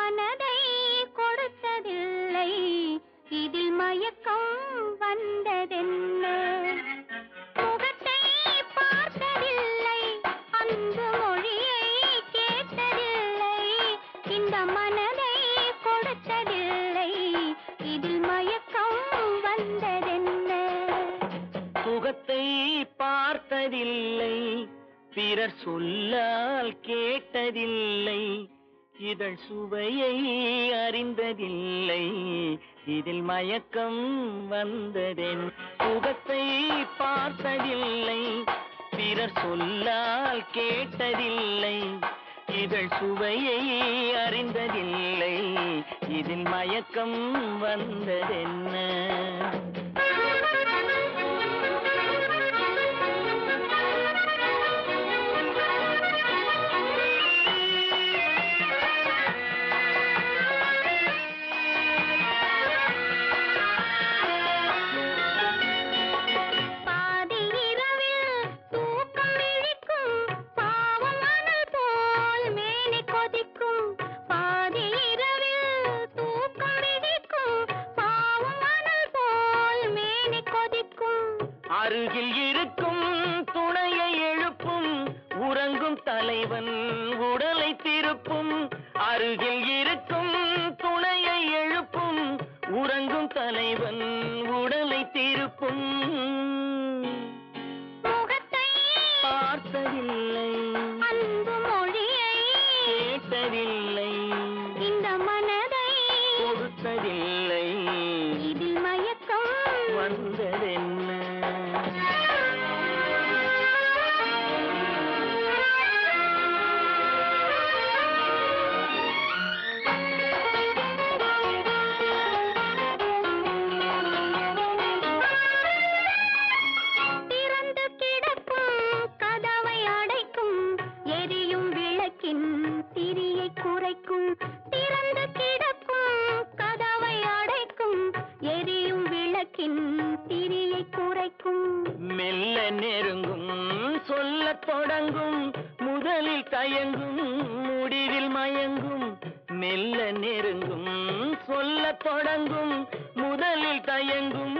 மனதை கொடுத்ததில்லை. இதில் மயக்கம் வந்ததென்ன? முகத்தை பார்த்ததில்லை. அந்த மொழியை கேட்டதில்லை. இந்த மனதை கொடுத்ததில்லை. இதில் மயக்கம் வந்ததென்ன? முகத்தை பார்த்ததில்லை. பிறர் சொல்லால் கேட்டதில்லை. இதழ் சுவையை அறிந்ததில்லை. இதில் மயக்கம் வந்ததென் சுகத்தை பார்த்ததில்லை. பிறர் சொல்லால் கேட்டதில்லை. இதழ் சுவையை அறிந்ததில்லை. இதில் மயக்கம் வந்ததென்ன? அருகில் இருக்கும் துணையை எழுப்பும் உறங்கும் தலைவன் உடலை திருப்பும். அருகில் இருக்கும் துணையை எழுப்பும் உறங்கும் தலைவன் உடலை திருப்பும். பார்த்ததில்லை. அன்பு மொழியை கேட்டதில்லை. இந்த மனதை கொடுத்ததில்லை. நெருங்கும் சொல்லத் தொடங்கும் முதலில் தயங்கும் முடிவில் மயங்கும் மெல்ல நெருங்கும் சொல்லத் தொடங்கும் முதலில் தயங்கும்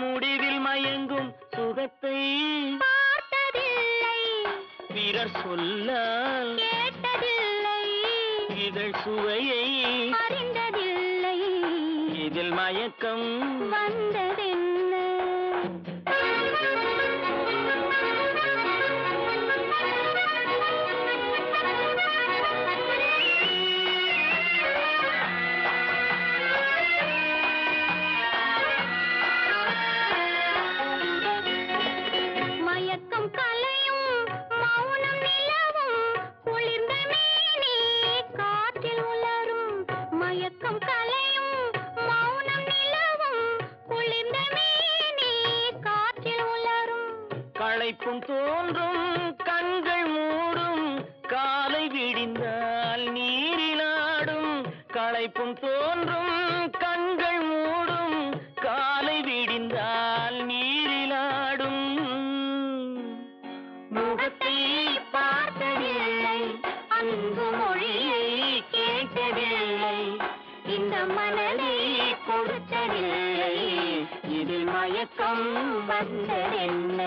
முடிவில் மயங்கும் சுகத்தை பார்த்ததில்லை. பிறர் சொல்லால் இதழ் சுவையை அறிந்ததில்லை. இதில் மயக்கம் வந்ததென்ன களைப்பும் தோன்றும் கண்கள் மூடும். காலை விடிந்தால் நீரிலாடும் களைப்பும் தோன்றும் கண்கள் மூடும். காலை விடிந்தால் நீரிலாடும் முகத்தை பார்த்ததில்லை அன்பு மொழியை கேட்டதில்லை. இந்த மனதை கொடுத்ததில்லை. மயக்கம் வந்ததென்ன?